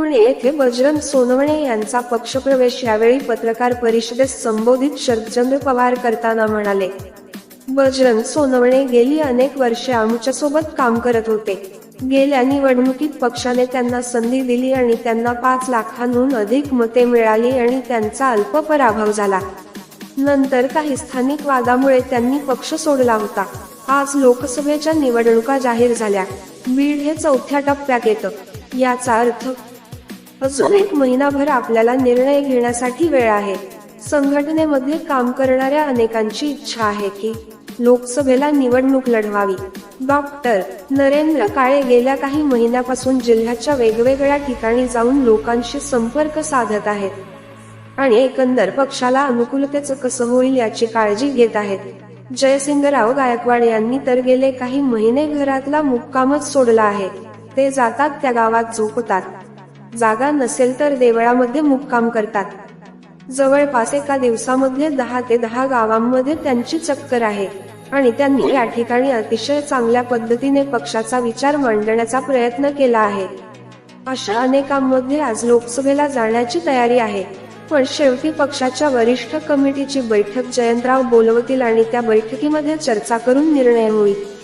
पुणे येथे बजरंग सोनवणे यांचा पक्षप्रवेश यावेळी पत्रकार परिषदेत संबोधित शरदचंद्र पवार करताना म्हणाले बजरंग सोनवणे गेली अनेक वर्षे आमच्यासोबत काम करत होते. गेल्या निवडणुकीत पक्षाने त्यांना संधी दिली आणि त्यांना पाच लाखांहून अधिक मते मिळाली आणि त्यांचा अल्प पराभव झाला. नंतर काही स्थानिक वादामुळे त्यांनी पक्ष सोडला होता. आज लोकसभेच्या निवडणुका जाहीर झाल्या. बीड हे चौथ्या टप्प्यात येतं. याचा अर्थ अजून एक महिनाभर आपल्याला निर्णय घेण्यासाठी वेळ आहे. संघटनेमध्ये काम करणाऱ्या अनेकांची इच्छा आहे की लोकसभेला निवडणूक लढवावी. डॉक्टर नरेंद्र काळे गेल्या काही महिन्यापासून जिल्ह्याच्या वेगवेगळ्या ठिकाणी जाऊन लोकांशी संपर्क साधत आहेत आणि एकंदर पक्षाला अनुकूलतेचं कसं होईल याची काळजी घेत आहेत. जयसिंगराव गायकवाड यांनी तर गेले काही महिने घरातला मुक्कामच सोडला आहे. ते जातात त्या गावात झोपतात. जागा नसेल तर देवळामध्ये मुक्काम करतात. जवळपास एका दिवसामध्ये दहा ते दहा गावांमध्ये त्यांची चक्कर आहे आणि त्यांनी या ठिकाणी अतिशय चांगल्या पद्धतीने पक्षाचा विचार मांडण्याचा प्रयत्न केला आहे. अशा अनेकांमध्ये आज लोकसभेला जाण्याची तयारी आहे. पण शेवटी पक्षाच्या वरिष्ठ कमिटीची बैठक जयंतराव बोलवतील आणि त्या बैठकीमध्ये चर्चा करून निर्णय होईल.